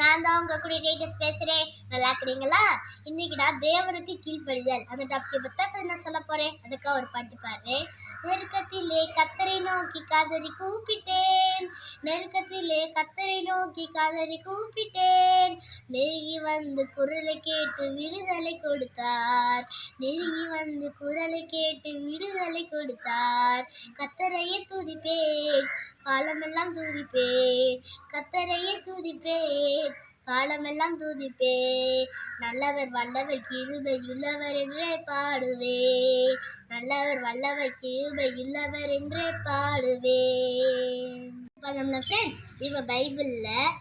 நான் தான் உங்க கூட டேட்டஸ் பேசுறேன். நல்லா இருக்கிறீங்களா? இன்னைக்கு நான் தேவனுக்கு கீழ்ப்படிதல். அந்த டாபிக்கை பத்தி நான் சொல்ல போறேன். அதுக்காக ஒரு பாட்டு பாடுறேன். நெருக்கத்திலே கத்தரை நோக்கி காதறி கூப்பிட்டேன். நெருக்கத்திலே கத்தரை நோக்கி கதறி கூப்பிட்டேன். நெருங்கி வந்து குரலை கேட்டு விடுதலை கொடுத்தார். நெருங்கி வந்து குரலை கேட்டு விடுதலை கொடுத்தார். கத்தரையே துதிப்பேன். காலமெல்லாம் துதிப்பேன். கத்தரையே துதிப்பேன். காலமெல்லாம் துதிப்பே நல்லவர் வல்லவர் கிருபையுள்ளவர் என்றே பாடுவேன். நல்லவர் வல்லவர் கிருபையுள்ளவர் என்றே பாடுவேன் நம்ம ஃப்ரெண்ட்ஸ் இவ பைபிளில்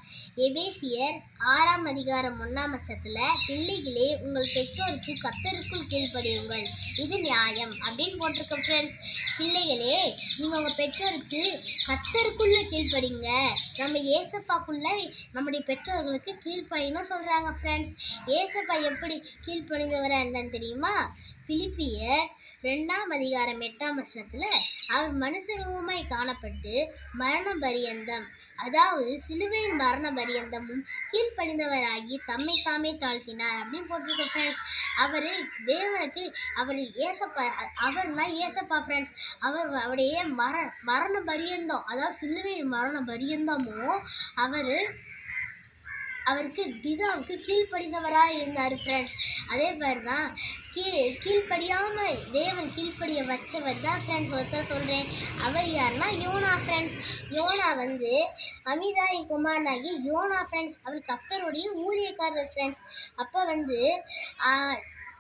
எபேசியர் ஆறாம் அதிகாரம் ஒன்றாம் வருஷத்தில் பிள்ளைகளே உங்கள் பெற்றோருக்கு கத்தருக்குள் கீழ்ப்படியுங்கள். இது நியாயம். அப்படின்னு போட்டிருக்க ஃப்ரெண்ட்ஸ் பிள்ளைகளே நீங்கள் உங்கள் பெற்றோருக்கு கத்தருக்குள்ளே கீழ்ப்படிங்க. நம்ம ஏசப்பாக்குள்ளே நம்முடைய பெற்றோர்களுக்கு கீழ்ப்படின்னு சொல்கிறாங்க ஃப்ரெண்ட்ஸ் ஏசப்பா எப்படி கீழ்ப்படிந்தவரா என்னன்னு தெரியுமா? பிலிப்பியர் ரெண்டாம் அதிகாரம் எட்டாம் வசனத்தில் அவர் மனுஷ ரூபமாய் காணப்பட்டு மரண பரியந்தம் அதாவது சிலுவையின் மரண பரியந்தமும் கீழ்ப்படிந்தவராகி தம்மை தாமே தாழ்த்தினார் அப்படின்னு போட்டிருக்க ஃப்ரெண்ட்ஸ் அவர் தேவனுக்கு அவர் ஏசப்பா அவர்னா ஏசப்பா ஃப்ரெண்ட்ஸ் அவர் அவருடைய மர மரண பரியந்தம் அதாவது சிலுவையின் மரண பரியந்தமும் அவர் அவருக்கு பிதாவுக்கு கீழ்ப்படிந்தவராக இருந்தார் ஃப்ரெண்ட்ஸ் அதே மாதிரி தான் கீ கீழ்ப்படியாமல் தேவன் கீழ்ப்படிய வச்சவர் தான் ஃப்ரெண்ட்ஸ் ஒருத்தர் சொல்கிறேன் அவர் யாருன்னா யோனா ஃப்ரெண்ட்ஸ் யோனா வந்து அமிதாயின் குமாரனாகி யோனா ஃப்ரெண்ட்ஸ் அவர் கத்தருடைய ஊழியக்காரர் ஃப்ரெண்ட்ஸ் அப்போ வந்து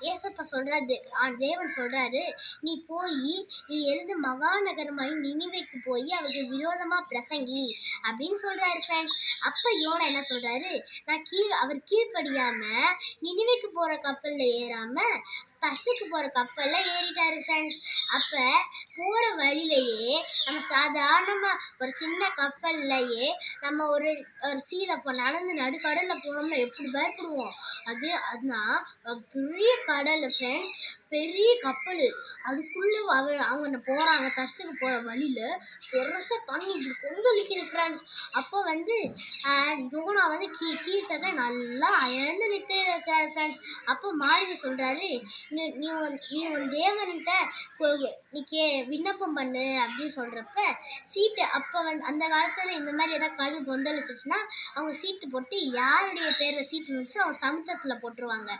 ஏசப்பா சொல்கிறாரு தேவன் சொல்கிறாரு நீ போய் நீ எழுந்து மகாநகரமாய் நினைவைக்கு போய் அவருக்கு விரோதமாக பிரசங்கி அப்படின்னு சொல்கிறாரு ஃப்ரெண்ட்ஸ் அப்போ யோனா என்ன சொல்கிறாரு நான் கீழ் அவர் கீழ்ப்படியாமல் நினைவைக்கு போகிற கப்பலில் ஏறாமல் தஷுக்கு போகிற கப்பல்ல ஏறிட்டாரு ஃப்ரெண்ட்ஸ் அப்போ போகிற வழியிலேயே நம்ம சாதாரணமாக ஒரு சின்ன கப்பல்லையே நம்ம ஒரு ஒரு சீலை இப்போ நடந்து நடுக்கடலில் போனோம்னா எப்படி பயப்படுவோம்? அது அதுதான் பெரிய கடல் ஃப்ரெண்ட்ஸ் பெரிய கப்பல் அதுக்குள்ளே அவ அவங்க போகிறாங்க தர்சுக்கு போகிற வழியில் பெருசாக தண்ணி இப்படி கொந்தளிக்குது ஃப்ரெண்ட்ஸ் அப்போ வந்து யோனா வந்து கீ கீழ்த்தட்ட நல்லா அயர்ந்து நிறுத்திட்டு ஃப்ரெண்ட்ஸ் அப்போ மாளிகை சொல்கிறாரு நீ நீ உன் நீ உன் தேவன்கிட்ட நீ கே விண்ணப்பம் பண்ணு அப்படின்னு சொல்கிறப்ப சீட்டு அப்போ வந்து அந்த காலத்தில் இந்த மாதிரி ஏதாவது கழு கொந்தளிச்சிச்சுன்னா அவங்க சீட்டு போட்டு யாருடைய பேரில் சீட்டு வச்சு அவங்க சமுத்திரத்தில் போட்டுருவாங்க.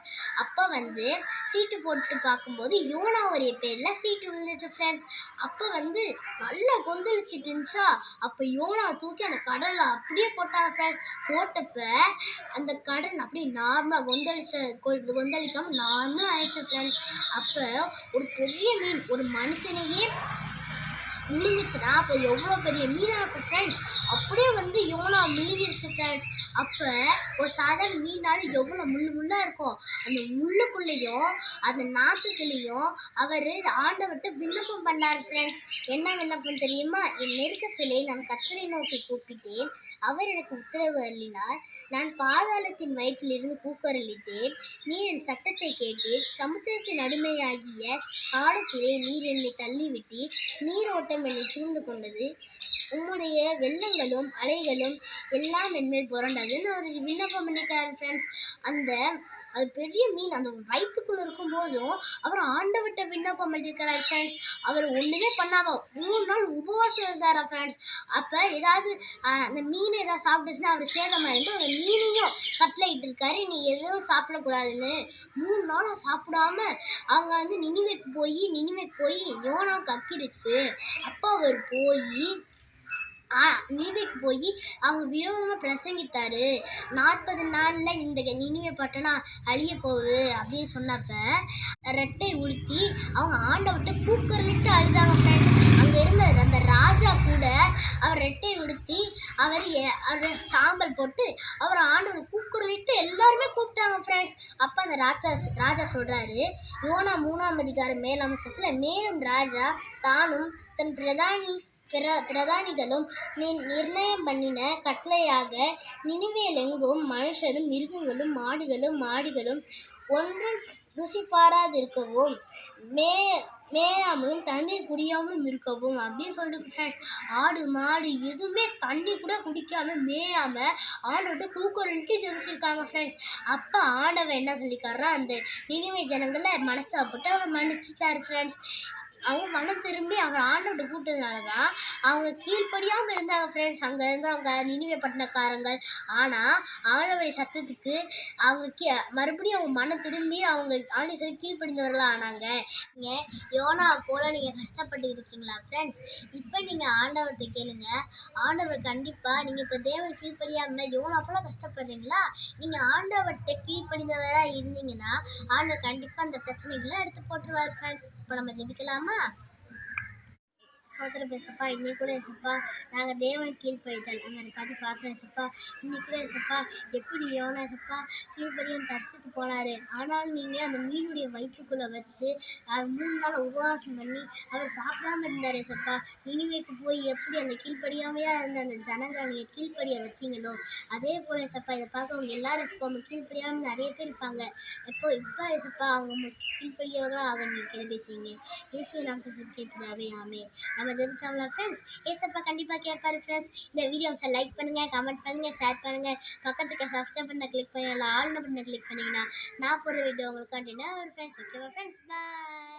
அப்போ வந்து சீட்டு போட்டு பார்க்கும்போது யோனாவுடைய பேரில் சீட்டு விழுந்துச்சு ஃப்ரெண்ட்ஸ் அப்போ வந்து நல்லா கொந்தளிச்சிட்டு இருந்துச்சா? அப்போ யோனா தூக்கி அந்த கடலில் அப்படியே போட்டாங்க ஃப்ரெண்ட்ஸ் போட்டப்ப அந்த கடல் அப்படியே நார்மலாக கொந்தளிச்ச கொந்தளிக்காமல் நார்மலாக ஆயிடுச்சு ஃப்ரெண்ட்ஸ் அப்போ ஒரு பெரிய மீன் ஒரு மனுஷனையே விழுந்துச்சுன்னா அப்போ எவ்வளோ பெரிய மீனாக இருக்கும் ஃப்ரெண்ட்ஸ் அப்படியே வந்து யோனா விழுங்கிருச்சு ஃப்ரெண்ட்ஸ் அப்போ ஒரு சாதாரண மீனால எவ்வளோ முள்ளு முள்ளாக இருக்கும் அந்த முள்ளுக்குள்ளேயும் அந்த நாட்டுக்குள்ளேயும் அவர் ஆண்டவர்கிட்ட விண்ணப்பம் பண்ணார் ஃப்ரெண்ட்ஸ் என்ன விண்ணப்பம் தெரியுமா? என் நெருக்கத்திலே நான் கத்தரை நோக்கி கூப்பிட்டேன். அவர் எனக்கு உத்தரவு அருளினார். நான் பாதாளத்தின் வயிற்றிலிருந்து கூக்குரலிட்டேன் நீர் என் சத்தத்தை கேட்டேன் சமுத்திரத்தின் அடிமையாகிய காலத்திலே நீர் என்னை தள்ளிவிட்டீர். நீரோட்டம் என்னை சூழ்ந்து கொண்டது. உம்முடைய வெள்ளங்களும் அலைகளும் எல்லாம் என்மேல் புரண்டதுன்னு அவர் விண்ணப்பம் பண்ணிக்காரு ஃப்ரெண்ட்ஸ் அந்த அது பெரிய மீன். அந்த வயிற்றுக்குள்ளே இருக்கும் போதும் அவர் ஆண்டவட்ட விண்ணப்பம் பண்ணியிருக்கிறார் ஃப்ரெண்ட்ஸ் அவர் ஒன்றுமே பண்ணாம மூணு நாள் உபவாசம் இருந்தாரா ஃப்ரெண்ட்ஸ் அப்போ ஏதாவது அந்த மீன் ஏதாவது சாப்பிட்டுச்சுன்னா அவர் சேதமாயிட்டு அந்த மீனையும் கட்லைட் இருக்காரு. நீ எதுவும் சாப்பிடக்கூடாதுன்னு. மூணு நாளாக சாப்பிடாம அவங்க வந்து நினிவைக்கு போய் நினிவைக்கு போய் யோனா கக்கிருச்சு. அப்போ அவர் போய் ஆ போய் அவங்க விரோதமாக பிரசங்கித்தாரு. நாற்பது நாளில் இந்த நினிவை பட்டணம் அழிய போகுது அப்படின்னு சொன்னப்ப ரெட்டை உடுத்தி அவங்க ஆண்டவர்கிட்ட பூக்கரலிட்டு அழுதாங்க ஃப்ரெண்ட்ஸ் அங்கே இருந்த அந்த ராஜா கூட அவர் ரெட்டை உடுத்தி அவர் அவர் சாம்பல் போட்டு அவர் ஆண்டவர் கூக்குரலிட்டு எல்லாருமே கூப்பிட்டாங்க ஃப்ரெண்ட்ஸ் அப்போ அந்த ராஜா ராஜா சொல்கிறாரு யோனா மூணாம் அதிகாரம் மேலாம் மேலும் ராஜா தானும் தன் பிரதானி பிர பிரதானிகளும் நி நிர்ணயம் பண்ணின கட்டளையாக நினைவேலெங்கும் மனுஷரும் மிருகங்களும் மாடுகளும் மாடுகளும் ஒன்றும் ருசி பாராதிருக்கவும் மே மேயாமலும் தண்ணீர் குடியாமலும் இருக்கவும். அப்படின்னு சொல்லிட்டு ஃப்ரெண்ட்ஸ் ஆடு மாடு எதுவுமே தண்ணி கூட குடிக்காம மேயாம ஆடோட கூக்குரல்ட்டு செமிச்சிருக்காங்க ஃப்ரெண்ட்ஸ் அப்போ ஆண்டவன் என்ன சொல்லிக்காரா அந்த நினைவை ஜனங்களை மனசாப்பட்டு அவர் மன்னிச்சிட்டாரு ஃப்ரெண்ட்ஸ் அவங்க மனம் திரும்பி அவங்க ஆண்டோட கூட்டதுனால தான் அவங்க கீழ்ப்படியாமல் இருந்தாங்க ஃப்ரெண்ட்ஸ் அங்கே இருந்தவங்க நினைவே பட்டினக்காரங்கள். ஆனால் ஆண்டவரை சத்தத்துக்கு அவங்க கீ மறுபடியும் அவங்க மனம் திரும்பி அவங்க ஆண்டு சொல்லி கீழ்ப்படிந்தவர்களாக ஆனாங்க. நீங்கள் யோனா போல் நீங்கள் கஷ்டப்பட்டு இருக்கீங்களா ஃப்ரெண்ட்ஸ் இப்போ நீங்கள் ஆண்டவர்கிட்ட கேளுங்க. ஆண்டவர் கண்டிப்பாக நீங்கள் இப்போ தேவன் கீழ்ப்படியாமல் யோனா போல் கஷ்டப்படுறீங்களா? நீங்கள் ஆண்டவர்கிட்ட கீழ்ப்படிந்தவராக இருந்தீங்கன்னா ஆண்டவர் கண்டிப்பாக அந்த பிரச்சனைகளை எடுத்து போட்டுருவார் ஃப்ரெண்ட்ஸ் இப்போ நம்ம ஜெபிக்கலாமா? Huh. சோதர பேசப்பா இன்னைக்கு கூட ஏசப்பா நாங்கள் தேவனை கீழ்ப்படித்தல் அந்த பார்த்து பார்த்தோம் ஏசப்பா. இன்னைக்கு கூட ஏசப்பா எப்படி யோனா ஏசப்பா கீழ்ப்படியும் தரிசுக்கு போனார். ஆனாலும் நீங்கள் அந்த மீனுடைய வயிற்றுக்குள்ளே வச்சு மூணு நாள் உபவாசம் பண்ணி அவர் சாப்பிடாம இருந்தார் ஏசப்பா. இனிமேக்கு போய் எப்படி அந்த கீழ்ப்படியாமையாக இருந்த அந்த ஜனங்களை நீங்கள் கீழ்ப்படிய வச்சீங்களோ அதே போல் ஏசப்பா இதை பார்க்க அவங்க எல்லாரும் ஏசப்பா அவங்க கீழ்ப்படியாமல் நிறைய பேர் இருப்பாங்க. எப்போ இப்போ ஏசப்பா அவங்க கீழ்ப்படியவர்களாக ஆக நீங்கள் கிளம்பி செய்யுங்க இயேசுவை நாம் கொஞ்சம் கேட்பதாவே ஆமே நம்ம ஜெபிச்சோம்ல ஃப்ரெண்ட்ஸ் ஏசப்பா கண்டிப்பாக கேட்பாரு ஃப்ரெண்ட்ஸ் இந்த வீடியோஸை லைக் பண்ணுங்கள் கமெண்ட் பண்ணுங்கள் ஷேர் பண்ணுங்கள் பக்கத்துக்கு சப்ஸ்கிரைப் பண்ண கிளிக் பண்ணி இல்லை ஆல் பண்ண கிளிக் பண்ணிங்கன்னா நான் போடுற வீடியோ உங்களுக்கு அப்படின்னா ஒரு ஃப்ரெண்ட்ஸ் ஓகேவா ஃப்ரெண்ட்ஸ் பாய்